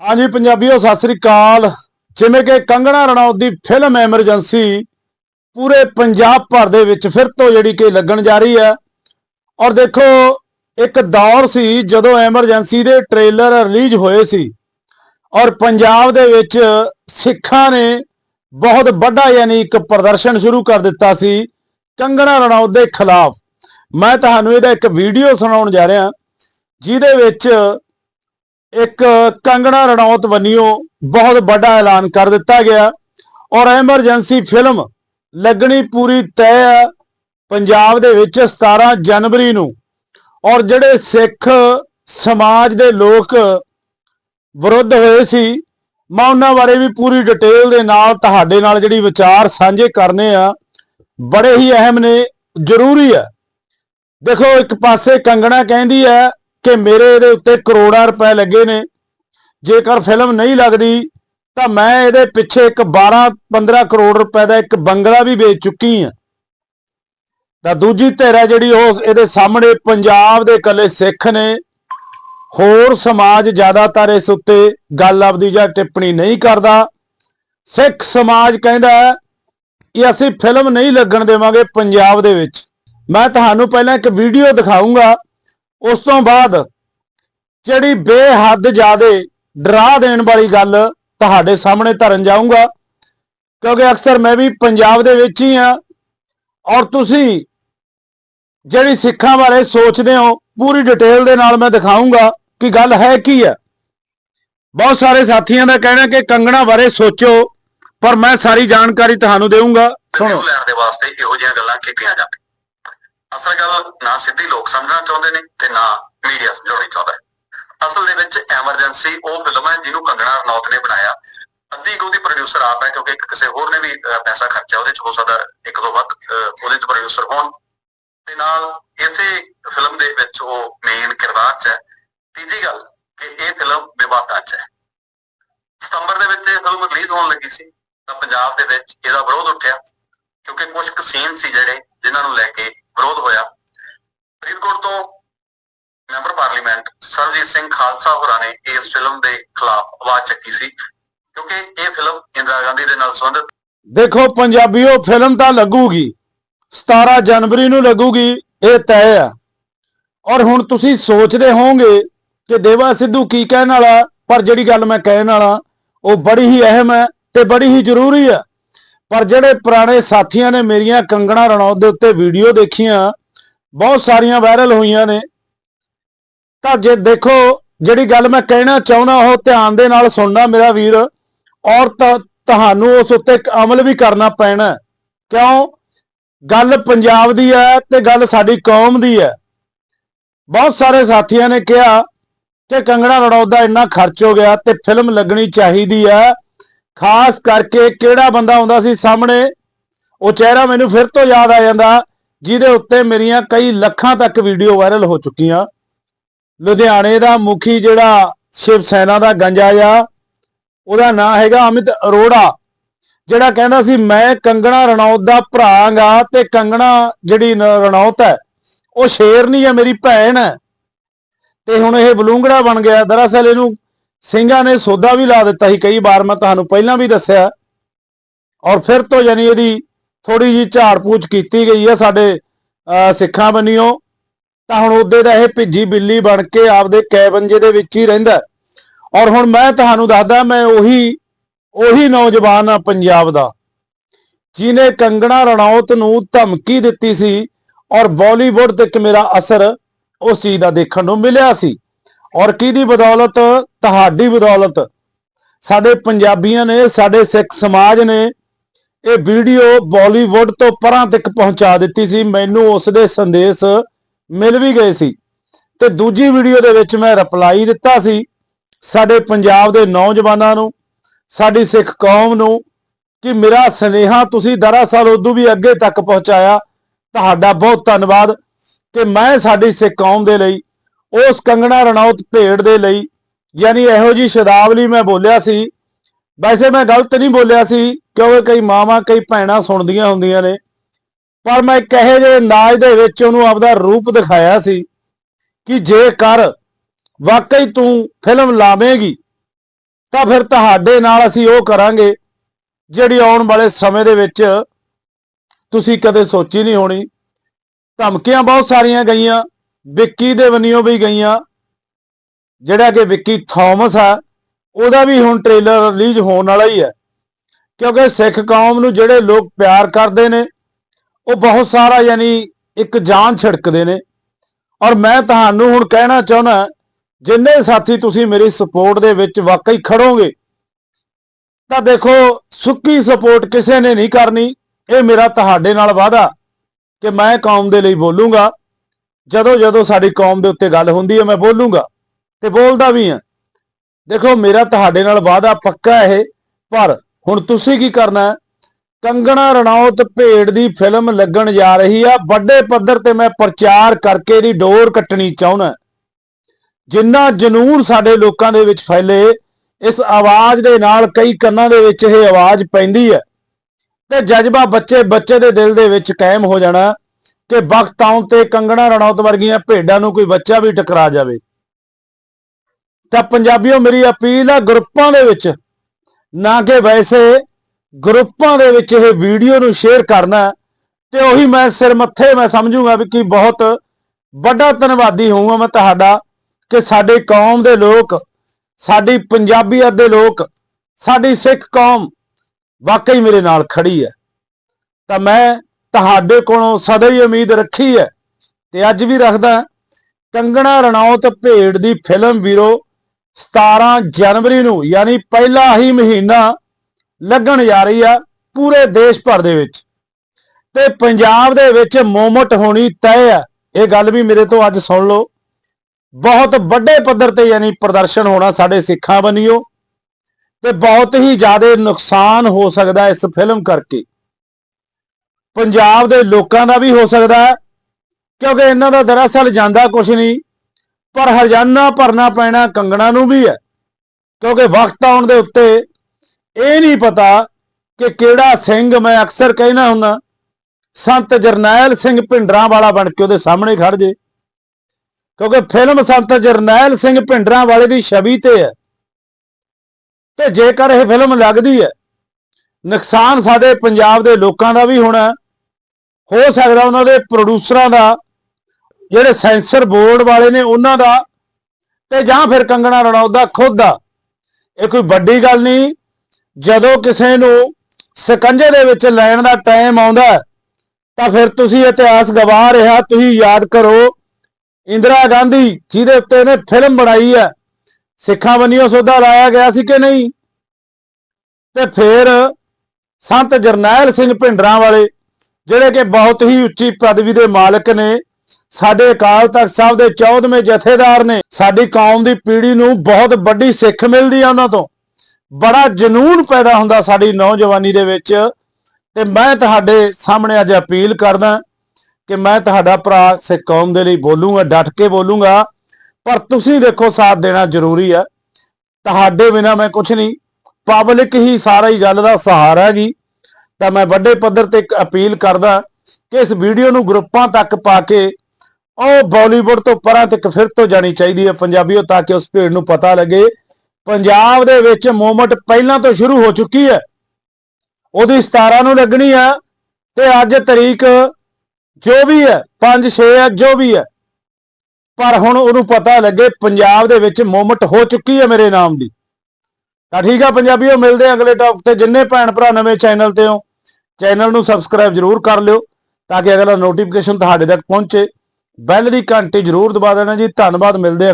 ਹਾਂਜੀ ਪੰਜਾਬੀਓ, ਸਤਿ ਸ੍ਰੀ ਅਕਾਲ। ਜਿਵੇਂ ਕਿ ਕੰਗਣਾ ਰਣੌਤ ਦੀ ਫਿਲਮ ਐਮਰਜੈਂਸੀ ਪੂਰੇ ਪੰਜਾਬ ਭਰ ਦੇ ਵਿੱਚ ਫਿਰ ਤੋਂ ਜਿਹੜੀ ਕਿ ਲੱਗਣ ਜਾ ਰਹੀ ਹੈ। ਔਰ ਦੇਖੋ, ਇੱਕ ਦੌਰ ਸੀ ਜਦੋਂ ਐਮਰਜੈਂਸੀ ਦੇ ਟ੍ਰੇਲਰ ਰਿਲੀਜ਼ ਹੋਏ ਸੀ। ਔਰ ਪੰਜਾਬ ਦੇ ਵਿੱਚ ਸਿੱਖਾਂ ਨੇ ਬਹੁਤ ਵੱਡਾ ਯਾਨੀ ਇੱਕ ਪ੍ਰਦਰਸ਼ਨ ਸ਼ੁਰੂ ਕਰ ਦਿੱਤਾ ਸੀ ਕੰਗਣਾ ਰਣੌਤ ਦੇ ਖਿਲਾਫ। ਮੈਂ ਤੁਹਾਨੂੰ ਇਹਦਾ ਇੱਕ ਵੀਡੀਓ ਸੁਣਾਉਣ ਜਾ ਰਿਹਾ। ਜਿਹਦੇ ਵਿੱਚ ਇੱਕ ਕੰਗਣਾ ਰਣੌਤ ਵੱਲੋਂ ਬਹੁਤ ਵੱਡਾ ਐਲਾਨ ਕਰ ਦਿੱਤਾ ਗਿਆ। ਔਰ ਐਮਰਜੈਂਸੀ ਫਿਲਮ ਲੱਗਣੀ ਪੂਰੀ ਤੈਅ ਹੈ ਪੰਜਾਬ ਦੇ ਵਿੱਚ 17 ਜਨਵਰੀ ਨੂੰ। ਔਰ ਜਿਹੜੇ ਸਿੱਖ ਸਮਾਜ ਦੇ ਲੋਕ ਵਿਰੁੱਧ ਹੋਏ ਸੀ, ਮੈਂ ਉਹਨਾਂ ਬਾਰੇ ਵੀ ਪੂਰੀ ਡਿਟੇਲ ਦੇ ਨਾਲ ਤੁਹਾਡੇ ਨਾਲ ਜਿਹੜੀ ਵਿਚਾਰ ਸਾਂਝੇ ਕਰਨੇ ਆ, ਬੜੇ ਹੀ ਅਹਿਮ ਨੇ, ਜ਼ਰੂਰੀ ਹੈ। ਦੇਖੋ, ਇੱਕ ਪਾਸੇ ਕੰਗਣਾ ਕਹਿੰਦੀ ਹੈ ਕਿ ਮੇਰੇ ਇਹਦੇ ਉੱਤੇ ਕਰੋੜਾਂ ਰੁਪਏ ਲੱਗੇ ਨੇ। ਜੇਕਰ ਫਿਲਮ ਨਹੀਂ ਲੱਗਦੀ, ਤਾਂ ਮੈਂ ਇਹਦੇ ਪਿੱਛੇ ਇੱਕ 12 15 ਕਰੋੜ ਰੁਪਏ ਦਾ ਇੱਕ ਬੰਗਲਾ ਵੀ ਵੇਚ ਚੁੱਕੀ ਹਾਂ। ਤਾਂ ਦੂਜੀ ਧਿਰ ਹੈ ਜਿਹੜੀ ਉਹ ਇਹਦੇ ਸਾਹਮਣੇ ਪੰਜਾਬ ਦੇ ਇਕੱਲੇ ਸਿੱਖ ਨੇ। ਹੋਰ ਸਮਾਜ ਜ਼ਿਆਦਾਤਰ ਇਸ ਉੱਤੇ ਗੱਲ ਆਪਦੀ ਜਾਂ ਟਿੱਪਣੀ ਨਹੀਂ ਕਰਦਾ। ਸਿੱਖ ਸਮਾਜ ਕਹਿੰਦਾ ਕਿ ਅਸੀਂ ਫਿਲਮ ਨਹੀਂ ਲੱਗਣ ਦੇਵਾਂਗੇ ਪੰਜਾਬ ਦੇ ਵਿੱਚ। ਮੈਂ ਤੁਹਾਨੂੰ ਪਹਿਲਾਂ ਇੱਕ ਵੀਡੀਓ ਦਿਖਾਉਂਗਾ ਉਸ ਤੋਂ ਬਾਅਦ ਜਿਹੜੀ ਬੇਹੱਦ ਜ਼ਿਆਦੇ ਡਰਾ ਦੇਣ ਵਾਲੀ ਗੱਲ ਤੁਹਾਡੇ ਸਾਹਮਣੇ ਧਰਨ ਜਾਊਂਗਾ ਕਿਉਂਕਿ ਅਕਸਰ ਮੈਂ ਵੀ ਪੰਜਾਬ ਦੇ ਵਿੱਚ ਹੀ ਆ ਔਰ ਤੁਸੀਂ ਜਿਹੜੀ ਸਿੱਖਾਂ ਬਾਰੇ ਸੋਚਦੇ ਹੋ ਪੂਰੀ ਡਿਟੇਲ ਦੇ ਨਾਲ ਮੈਂ ਦਿਖਾਉਂਗਾ ਕਿ ਗੱਲ ਹੈ ਕੀ ਹੈ। ਬਹੁਤ ਸਾਰੇ ਸਾਥੀਆਂ ਦਾ ਕਹਿਣਾ ਕਿ ਕੰਗਣਾ ਬਾਰੇ ਸੋਚੋ ਪਰ ਮੈਂ ਸਾਰੀ ਜਾਣਕਾਰੀ ਤੁਹਾਨੂੰ ਦੇਵਾਂਗਾ ਸੁਣੋ। ਲੈਣ ਦੇ ਵਾਸਤੇ ਇਹੋ ਜਿਹੀਆਂ ਗੱਲਾਂ ਕੀਤੀਆਂ ਜਾਂਦੀਆਂ। ਅਸਲ ਗੱਲ ਨਾ ਸਿੱਧੀ ਲੋਕ ਸਮਝਣਾ ਚਾਹੁੰਦੇ ਨੇ ਤੇ ਨਾ ਮੀਡੀਆ ਸਮਝਾਉਣੀ ਚਾਹੁੰਦਾ ਅਸਲ ਦੇ ਵਿੱਚ ਐਮਰਜੈਂਸੀ ਉਹ ਫਿਲਮ ਹੈ ਜਿਹਨੂੰ ਕੰਗਣਾ ਰਣੌਤ ਨੇ ਬਣਾਇਆ। ਅੱਧੀ ਉਹਦੀ ਪ੍ਰੋਡਿਊਸਰ ਆਪ ਹੈ ਕਿਉਂਕਿ ਕਿਸੇ ਹੋਰ ਨੇ ਵੀ ਪੈਸਾ ਖਰਚਿਆ, ਉਹਦੇ ਚ ਹੋ ਸਕਦਾ ਇੱਕ ਤੋਂ ਵੱਧ ਉਹਦੇ ਚ ਪ੍ਰੋਡਿਊਸਰ ਹੋਣ। ਤੇ ਨਾਲ ਇਸੇ ਫਿਲਮ ਦੇ ਵਿੱਚ ਉਹ ਮੇਨ ਕਿਰਦਾਰ ਚ ਹੈ। ਤੀਜੀ ਗੱਲ ਕਿ ਇਹ ਫਿਲਮ ਵਿਵਾਦਾਂ ਚ ਹੈ। ਸਤੰਬਰ ਦੇ ਵਿੱਚ ਇਹ ਫਿਲਮ ਰਿਲੀਜ਼ ਹੋਣ ਲੱਗੀ ਸੀ, ਤਾਂ ਪੰਜਾਬ ਦੇ ਵਿੱਚ ਇਹਦਾ ਵਿਰੋਧ ਉੱਠਿਆ। ਕਿਉਂਕਿ ਕੁਝ ਕੁ ਸੀਨ ਸੀ ਜਿਹੜੇ ਜਿਨ੍ਹਾਂ ਨੂੰ ਲੈ ਕੇ ਵਿਰੋਧ ਹੋਇਆ। ਫਰੀਦਕੋਟ ਤੋਂ ਮੈਂਬਰ ਪਾਰਲੀਮੈਂਟ ਸਰਜੀਤ ਸਿੰਘ ਖਾਲਸਾ ਹੋਰਾਂ ਨੇ ਇਸ ਫਿਲਮ ਦੇ ਖਿਲਾਫ ਆਵਾਜ਼ ਚੱਕੀ ਸੀ, ਕਿਉਂਕਿ ਇਹ ਫਿਲਮ ਇੰਦਰਾ ਗਾਂਧੀ ਦੇ ਨਾਲ ਸੰਬੰਧਿਤ ਦੇਖੋ ਪੰਜਾਬੀਓ, ਫਿਲਮ ਤਾਂ ਲੱਗੂਗੀ। 17 ਜਨਵਰੀ ਨੂੰ ਲੱਗੂਗੀ, ਇਹ ਤੈਅ ਆ। ਔਰ ਹੁਣ ਤੁਸੀਂ ਸੋਚਦੇ ਹੋਵੋਗੇ ਕਿ ਦੇਵਾ ਸਿੱਧੂ ਕੀ ਕਹਿਣ ਵਾਲਾ, ਪਰ ਜਿਹੜੀ ਗੱਲ ਮੈਂ ਕਹਿਣ ਵਾਲਾ, ਉਹ ਬੜੀ ਹੀ ਅਹਿਮ ਹੈ ਤੇ ਬੜੀ ਹੀ ਜ਼ਰੂਰੀ ਹੈ। ਪਰ ਜਿਹੜੇ ਪੁਰਾਣੇ ਸਾਥੀਆਂ ਨੇ ਮੇਰੀਆਂ ਕੰਗਣਾ ਰਣੌਤ ਦੇ ਉੱਤੇ ਵੀਡੀਓ ਦੇਖੀਆਂ, ਬਹੁਤ ਸਾਰੀਆਂ ਵਾਇਰਲ ਹੋਈਆਂ ਨੇ। ਤਾਂ ਜੇ ਦੇਖੋ, ਜਿਹੜੀ ਗੱਲ ਮੈਂ ਕਹਿਣਾ ਚਾਹੁੰਦਾ, ਉਹ ਧਿਆਨ ਦੇ ਨਾਲ ਸੁਣਨਾ ਮੇਰਾ ਵੀਰ। ਔਰ ਤੁਹਾਨੂੰ ਉਸ ਉੱਤੇ ਅਮਲ ਵੀ ਕਰਨਾ ਪੈਣਾ। ਕਿਉਂ? ਗੱਲ ਪੰਜਾਬ ਦੀ ਹੈ ਤੇ ਗੱਲ ਸਾਡੀ ਕੌਮ ਦੀ ਹੈ। ਬਹੁਤ ਸਾਰੇ ਸਾਥੀਆਂ ਨੇ ਕਿਹਾ ਕਿ ਕੰਗਣਾ ਰਣੌਤ ਦਾ ਇੰਨਾ ਖਰਚ ਹੋ ਗਿਆ ਤੇ ਫਿਲਮ ਲੱਗਣੀ ਚਾਹੀਦੀ ਹੈ। ਖਾਸ ਕਰਕੇ ਕਿਹੜਾ ਬੰਦਾ ਆਉਂਦਾ ਸੀ ਸਾਹਮਣੇ, ਉਹ ਚਿਹਰਾ ਮੈਨੂੰ ਫਿਰ ਤੋਂ ਯਾਦ ਆ ਜਾਂਦਾ, ਜਿਹਦੇ ਉੱਤੇ ਮੇਰੀਆਂ ਕਈ ਲੱਖਾਂ ਤੱਕ ਵੀਡੀਓ ਵਾਇਰਲ ਹੋ ਚੁੱਕੀਆਂ। ਲੁਧਿਆਣੇ ਦਾ ਮੁਖੀ ਜਿਹੜਾ ਸ਼ਿਵ ਸੈਨਾ ਦਾ ਗੰਜਾ ਆ, ਉਹਦਾ ਨਾਂ ਹੈਗਾ ਅਮਿਤ ਅਰੋੜਾ, ਜਿਹੜਾ ਕਹਿੰਦਾ ਸੀ, ਮੈਂ ਕੰਗਣਾ ਰਣੌਤ ਦਾ ਭਰਾਂਗਾ ਤੇ ਕੰਗਣਾ ਜਿਹੜੀ ਰਣੌਤ ਹੈ, ਉਹ ਸ਼ੇਰਨੀ ਹੈ, ਮੇਰੀ ਭੈਣ ਹੈ। ਤੇ ਹੁਣ ਇਹ ਬਲੂੰਗੜਾ ਬਣ ਗਿਆ। ਦਰਅਸਲ ਇਹਨੂੰ ਸਿੰਘਾਂ ਨੇ ਸੌਦਾ ਵੀ ਲਾ ਦਿੱਤਾ ਸੀ ਕਈ ਵਾਰ ਮੈਂ ਤੁਹਾਨੂੰ ਪਹਿਲਾਂ ਵੀ ਦੱਸਿਆ। ਔਰ ਫਿਰ ਤੋਂ ਯਾਨੀ ਇਹਦੀ ਥੋੜੀ ਜੀ ਝਾੜ ਪੂਛ ਕੀਤੀ ਗਈ ਹੈ ਸਾਡੇ ਅਹ, ਸਿੱਖਾਂ ਬੰਨਿਓ। ਤਾਂ ਹੁਣ ਉਹਦੇ ਦਾ ਇਹ ਭਿੱਜੀ ਬਿੱਲੀ ਬਣ ਕੇ ਆਪਦੇ ਕੈਬਨਜੇ ਦੇ ਵਿੱਚ ਹੀ ਰਹਿੰਦਾ ਔਰ ਹੁਣ ਮੈਂ ਤੁਹਾਨੂੰ ਦੱਸਦਾ ਮੈਂ ਉਹੀ ਉਹੀ ਨੌਜਵਾਨ ਆ ਪੰਜਾਬ ਦਾ ਜਿਨੇ ਕੰਗਣਾ ਰਣੌਤ ਨੂੰ ਧਮਕੀ ਦਿੱਤੀ ਸੀ ਔਰ ਬਾਲੀਵੁੱਡ ਤੇ ਇੱਕ ਮੇਰਾ ਅਸਰ ਉਸ ਚੀਜ਼ ਦਾ ਦੇਖਣ ਨੂੰ ਮਿਲਿਆ ਸੀ। ਔਰ ਕਿਹਦੀ ਬਦੌਲਤ? ਤੁਹਾਡੀ ਬਦੌਲਤ। ਸਾਡੇ ਪੰਜਾਬੀਆਂ ਨੇ, ਸਾਡੇ ਸਿੱਖ ਸਮਾਜ ਨੇ ਇਹ ਵੀਡੀਓ ਬਾਲੀਵੁੱਡ ਤੋਂ ਪਰਾਂ ਤੱਕ ਪਹੁੰਚਾ ਦਿੱਤੀ ਸੀ। ਮੈਨੂੰ ਉਸ ਦੇ ਸੰਦੇਸ਼ ਮਿਲ ਵੀ ਗਏ ਸੀ। ਤੇ ਦੂਜੀ ਵੀਡੀਓ ਦੇ ਵਿੱਚ ਮੈਂ ਰਿਪਲਾਈ ਦਿੱਤਾ ਸੀ ਸਾਡੇ ਪੰਜਾਬ ਦੇ ਨੌਜਵਾਨਾਂ ਨੂੰ, ਸਾਡੀ ਸਿੱਖ ਕੌਮ ਨੂੰ ਕਿ ਮੇਰਾ ਸਨੇਹਾ ਤੁਸੀਂ ਦਰਅਸਲ ਉਦੋਂ ਵੀ ਅੱਗੇ ਤੱਕ ਪਹੁੰਚਾਇਆ। ਤੁਹਾਡਾ ਬਹੁਤ ਧੰਨਵਾਦ ਕਿ ਮੈਂ ਸਾਡੀ ਸਿੱਖ ਕੌਮ ਦੇ ਲਈ ਉਸ ਕੰਗਣਾ ਰਣੌਤ ਭੇਡ ਦੇ ਲਈ, ਯਾਨੀ ਇਹੋ ਜੀ ਸ਼ਬਦਾਵਲੀ ਮੈਂ ਬੋਲਿਆ ਸੀ। ਵੈਸੇ ਮੈਂ ਗਲਤ ਨਹੀਂ ਬੋਲਿਆ ਸੀ, ਕਿਉਂਕਿ ਕਈ ਮਾਵਾਂ, ਕਈ ਭੈਣਾਂ ਸੁਣਦੀਆਂ ਹੁੰਦੀਆਂ ਨੇ। ਪਰ ਮੈਂ ਕਹੇ ਜੇ ਅੰਦਾਜ਼ ਦੇ ਵਿੱਚ ਉਹਨੂੰ ਆਪਦਾ ਰੂਪ ਦਿਖਾਇਆ ਸੀ ਕਿ ਜੇ ਕਰ, ਵਾਕਈ ਤੂੰ ਫਿਲਮ ਲਾਵੇਂਗੀ, ਤਾਂ ਫਿਰ ਤੁਹਾਡੇ ਨਾਲ ਅਸੀਂ ਉਹ ਕਰਾਂਗੇ, ਜਿਹੜੀ ਆਉਣ ਵਾਲੇ ਸਮੇਂ ਦੇ ਵਿੱਚ ਤੁਸੀਂ ਕਦੇ ਸੋਚੀ ਨਹੀਂ ਹੋਣੀ। ਧਮਕੀਆਂ ਬਹੁਤ ਸਾਰੀਆਂ ਗਈਆਂ। ਵਿੱਕੀ ਦੇ ਵਨਿਓ ਵੀ ਗਈਆਂ। ਜਿਹੜਾ ਕਿ ਵਿੱਕੀ ਥਾਮਸ ਆ ਉਹਦਾ ਵੀ ਹੁਣ ਟ੍ਰੇਲਰ ਰਿਲੀਜ਼ ਹੋਣ ਵਾਲਾ ਹੀ ਹੈ। ਕਿਉਂਕਿ ਸਿੱਖ ਕੌਮ ਨੂੰ ਜਿਹੜੇ ਲੋਕ ਪਿਆਰ ਕਰਦੇ ਨੇ, ਉਹ ਬਹੁਤ ਸਾਰਾ ਯਾਨੀ ਇੱਕ ਜਾਨ ਛਿੜਕਦੇ ਨੇ। ਔਰ ਮੈਂ ਤੁਹਾਨੂੰ ਹੁਣ ਕਹਿਣਾ ਚਾਹੁੰਦਾ ਜਿੰਨੇ ਸਾਥੀ ਤੁਸੀਂ ਮੇਰੀ ਸਪੋਰਟ ਦੇ ਵਿੱਚ ਵਾਕਈ ਖੜੋਗੇ, ਤਾਂ ਦੇਖੋ, ਸੁੱਕੀ ਸਪੋਰਟ ਕਿਸੇ ਨੇ ਨਹੀਂ ਕਰਨੀ। ਇਹ ਮੇਰਾ ਤੁਹਾਡੇ ਨਾਲ ਵਾਅਦਾ ਕਿ ਮੈਂ ਕੌਮ ਦੇ ਲਈ ਬੋਲੂੰਗਾ। ਜਦੋਂ ਜਦੋਂ ਸਾਡੀ ਕੌਮ ਦੇ ਉੱਤੇ ਗੱਲ ਹੁੰਦੀ ਹੈ, ਮੈਂ ਬੋਲੂੰਗਾ ਤੇ ਬੋਲਦਾ ਵੀ ਹਾਂ। ਦੇਖੋ, ਮੇਰਾ ਤੁਹਾਡੇ ਨਾਲ ਵਾਅਦਾ ਪੱਕਾ ਇਹ, ਪਰ ਹੁਣ ਤੁਸੀਂ ਕੀ ਕਰਨਾ ਹੈ? ਕੰਗਣਾ ਰਣੌਤ ਭੇਡ ਦੀ ਫਿਲਮ ਲੱਗਣ ਜਾ ਰਹੀ ਆ। ਵੱਡੇ ਪੱਧਰ ਤੇ ਮੈਂ ਪ੍ਰਚਾਰ ਕਰਕੇ ਇਹਦੀ ਡੋਰ ਕੱਟਣੀ ਚਾਹੁੰਦਾ ਜਿੰਨਾ ਜਨੂਨ ਸਾਡੇ ਲੋਕਾਂ ਦੇ ਵਿੱਚ ਫੈਲੇ, ਇਸ ਆਵਾਜ਼ ਦੇ ਨਾਲ ਕਈ ਕੰਨਾਂ ਦੇ ਵਿੱਚ ਇਹ ਆਵਾਜ਼ ਪੈਂਦੀ ਹੈ। ਤੇ ਜਜ਼ਬਾ ਬੱਚੇ ਬੱਚੇ ਦੇ ਦਿਲ ਦੇ ਵਿੱਚ ਕਾਇਮ ਹੋ ਜਾਣਾ। ਕਿ ਵਕਤ ਆਉਣ ਤੇ ਕੰਗਣਾ ਰਣੌਤ ਵਰਗੀਆਂ ਭੇਡਾਂ ਨੂੰ ਕੋਈ ਬੱਚਾ ਵੀ ਟਕਰਾ ਜਾਵੇ। ਤਾਂ ਪੰਜਾਬੀਓ, ਮੇਰੀ ਅਪੀਲ ਹੈ ਗਰੁੱਪਾਂ ਦੇ ਵਿੱਚ, ਨਾ ਕਿ ਵੈਸੇ ਗਰੁੱਪਾਂ ਦੇ ਵਿੱਚ ਇਹ ਵੀਡੀਓ ਨੂੰ ਸ਼ੇਅਰ ਕਰਨਾ, ਤੇ ਉਹੀ ਮੈਂ ਸਿਰ ਮੱਥੇ ਮੈਂ ਸਮਝੂਗਾ ਵੀ ਕਿ ਬਹੁਤ ਵੱਡਾ ਧੰਨਵਾਦੀ ਹੋਊਗਾ ਮੈਂ ਤੁਹਾਡਾ ਕਿ ਸਾਡੇ ਕੌਮ ਦੇ ਲੋਕ, ਸਾਡੀ ਪੰਜਾਬੀਅਤ ਦੇ ਲੋਕ, ਸਾਡੀ ਸਿੱਖ ਕੌਮ ਵਾਕਈ ਮੇਰੇ ਨਾਲ ਖੜੀ ਹੈ। ਤਾਂ ਮੈਂ ਤੁਹਾਡੇ ਕੋਲੋਂ ਸਦਾ ਹੀ ਉਮੀਦ ਰੱਖੀ ਹੈ ਤੇ ਅੱਜ ਵੀ ਰੱਖਦਾ ਕੰਗਣਾ ਰਣੌਤ ਭੇਡ ਦੀ ਫਿਲਮ ਵੀਰੋ 17 ਜਨਵਰੀ ਨੂੰ, ਯਾਨੀ ਪਹਿਲਾ ਹੀ ਮਹੀਨਾ ਲੱਗਣ ਜਾ ਰਹੀ ਆ ਪੂਰੇ ਦੇਸ਼ ਭਰ ਦੇ ਵਿੱਚ। ਤੇ ਪੰਜਾਬ ਦੇ ਵਿੱਚ ਮੋਮਟ ਹੋਣੀ ਤੈਅ ਹੈ ਇਹ ਗੱਲ ਵੀ ਮੇਰੇ ਤੋਂ ਅੱਜ ਸੁਣ ਲਓ। ਬਹੁਤ ਵੱਡੇ ਪੱਧਰ ਤੇ ਯਾਨੀ ਪ੍ਰਦਰਸ਼ਨ ਹੋਣਾ ਸਾਡੇ ਸਿੱਖਾਂ ਬਣੀਓ ਤੇ ਬਹੁਤ ਹੀ ਜ਼ਿਆਦਾ ਨੁਕਸਾਨ ਹੋ ਸਕਦਾ ਇਸ ਫਿਲਮ ਕਰਕੇ। ਪੰਜਾਬ ਦੇ ਲੋਕਾਂ ਦਾ ਵੀ ਹੋ ਸਕਦਾ ਹੈ, ਕਿਉਂਕਿ ਇਹਨਾਂ ਦਾ ਦਰਅਸਲ ਜਾਂਦਾ ਕੁਝ ਨਹੀਂ ਪਰ ਹਰਜਾਨਾ ਭਰਨਾ ਪੈਣਾ ਕੰਗਣਾ ਨੂੰ ਵੀ ਹੈ ਕਿਉਂਕਿ ਵਕਤ ਆਉਣ ਦੇ ਉੱਤੇ ਇਹ ਨਹੀਂ ਪਤਾ ਕਿ ਕਿਹੜਾ ਸਿੰਘ ਮੈਂ ਅਕਸਰ ਕਹਿਣਾ ਹੁੰਦਾ ਸੰਤ ਜਰਨੈਲ ਸਿੰਘ ਭਿੰਡਰਾਂ ਵਾਲਾ ਬਣ ਕੇ ਉਹਦੇ ਸਾਹਮਣੇ ਖੜ ਜੇ ਕਿਉਂਕਿ ਫਿਲਮ ਸੰਤ ਜਰਨੈਲ ਸਿੰਘ ਭਿੰਡਰਾਂ ਵਾਲੇ ਦੀ ਛਵੀ ਤੇ ਹੈ ਤੇ ਜੇਕਰ ਇਹ ਫਿਲਮ ਲੱਗਦੀ ਹੈ ਨੁਕਸਾਨ ਸਾਡੇ ਪੰਜਾਬ ਦੇ ਲੋਕਾਂ ਦਾ ਵੀ ਹੋਣਾ ਹੋ ਸਕਦਾ ਉਹਨਾਂ ਦੇ ਪ੍ਰੋਡਿਊਸਰਾਂ ਦਾ, ਜਿਹੜੇ ਸੈਂਸਰ ਬੋਰਡ ਵਾਲੇ ਨੇ ਉਹਨਾਂ ਦਾ, ਤੇ ਜਾਂ ਫਿਰ ਕੰਗਣਾ ਰਣੌਤ ਦਾ ਖੁਦ ਦਾ। ਇਹ ਕੋਈ ਵੱਡੀ ਗੱਲ ਨਹੀਂ, ਜਦੋਂ ਕਿਸੇ ਨੂੰ ਸਕੰਜੇ ਦੇ ਵਿੱਚ ਲੈਣ ਦਾ ਟਾਈਮ ਆਉਂਦਾ ਤਾਂ ਫਿਰ ਤੁਸੀਂ ਇਤਿਹਾਸ ਗਵਾ ਰਿਹਾ ਤੁਸੀਂ ਯਾਦ ਕਰੋ, ਇੰਦਰਾ ਗਾਂਧੀ ਜਿਹਦੇ ਉੱਤੇ ਇਹਨੇ ਫਿਲਮ ਬਣਾਈ ਹੈ, ਸਿੱਖਾਂ ਬੰਨਿਓ ਸੌਦਾ ਲਾਇਆ ਗਿਆ ਸੀ ਕਿ ਨਹੀਂ? ਤੇ ਫਿਰ ਸੰਤ ਜਰਨੈਲ ਸਿੰਘ ਭਿੰਡਰਾਂ ਵਾਲੇ ਜਿਹੜੇ ਕਿ ਬਹੁਤ ਹੀ ਉੱਚੀ ਪਦਵੀ ਦੇ ਮਾਲਕ ਨੇ, ਸਾਡੇ ਅਕਾਲ ਤਖਤ ਸਾਹਿਬ ਦੇ 14ਵੇਂ ਜਥੇਦਾਰ ਨੇ, ਸਾਡੀ ਕੌਮ ਦੀ ਪੀੜ੍ਹੀ ਨੂੰ ਬਹੁਤ ਵੱਡੀ ਸਿੱਖ ਮਿਲਦੀ ਆ ਉਹਨਾਂ ਤੋਂ। ਬੜਾ ਜਨੂਨ ਪੈਦਾ ਹੁੰਦਾ ਸਾਡੀ ਨੌਜਵਾਨੀ ਦੇ ਵਿੱਚ ਤੇ ਮੈਂ ਤੁਹਾਡੇ ਸਾਹਮਣੇ ਅੱਜ ਅਪੀਲ ਕਰਦਾ ਕਿ ਮੈਂ ਤੁਹਾਡਾ ਭਰਾ ਸਿੱਖ ਕੌਮ ਦੇ ਲਈ ਬੋਲੂੰਗਾ, ਡਟ ਕੇ ਬੋਲੂੰਗਾ, ਪਰ ਤੁਸੀਂ ਦੇਖੋ ਸਾਥ ਦੇਣਾ ਜ਼ਰੂਰੀ ਹੈ ਤੁਹਾਡੇ ਬਿਨਾ ਮੈਂ ਕੁਝ ਨਹੀਂ, ਪਬਲਿਕ ਹੀ ਸਾਰਾ ਹੀ ਗੱਲ ਦਾ ਸਹਾਰਾ ਹੈਗੀ। ਤਾਂ ਮੈਂ ਵੱਡੇ ਪੱਧਰ ਤੇ ਇੱਕ ਅਪੀਲ ਕਰਦਾ ਕਿ ਇਸ ਵੀਡੀਓ ਨੂੰ ਗਰੁੱਪਾਂ ਤੱਕ ਪਾ ਕੇ ਉਹ ਬਾਲੀਵੁੱਡ ਤੋਂ ਪਰਾਂ ਤੱਕ ਫਿਰ ਤੋਂ ਜਾਣੀ ਚਾਹੀਦੀ ਹੈ ਪੰਜਾਬੀਓ, ਤਾਂ ਕਿ ਉਸ ਭੀੜ ਨੂੰ ਪਤਾ ਲੱਗੇ। ਪੰਜਾਬ ਦੇ ਵਿੱਚ ਮੂਵਮੈਂਟ ਪਹਿਲਾਂ ਤੋਂ ਸ਼ੁਰੂ ਹੋ ਚੁੱਕੀ ਹੈ। ਉਹਦੀ 17 ਨੂੰ ਲੱਗਣੀ ਆ ਤੇ ਅੱਜ ਤਰੀਕ ਜੋ ਵੀ ਹੈ 5 6 ਹੈ ਜੋ ਵੀ ਹੈ। ਪਰ ਹੁਣ ਉਹਨੂੰ ਪਤਾ ਲੱਗੇ, ਪੰਜਾਬ ਦੇ ਵਿੱਚ ਮੂਵਮੈਂਟ ਹੋ ਚੁੱਕੀ ਹੈ ਮੇਰੇ ਨਾਮ ਦੀ। ਤਾਂ ਠੀਕ ਆ ਪੰਜਾਬੀਓ, ਮਿਲਦੇ ਆ ਅਗਲੇ ਟੌਪ ਤੇ। ਜਿੰਨੇ ਭੈਣ ਭਰਾ ਨਵੇਂ ਚੈਨਲ ਤੇ ਹੋ ਚੈਨਲ ਨੂੰ ਸਬਸਕ੍ਰਾਈਬ ਜਰੂਰ ਕਰ ਲਿਓ ਤਾਂ ਕਿ ਅਗਲਾ ਨੋਟੀਫਿਕੇਸ਼ਨ ਤੁਹਾਡੇ ਤੱਕ ਪਹੁੰਚੇ। ਬੈਲ ਦੀ ਘੰਟੀ ਜਰੂਰ ਦਬਾ ਦੇਣਾ ਜੀ। ਧੰਨਵਾਦ, ਮਿਲਦੇ ਆ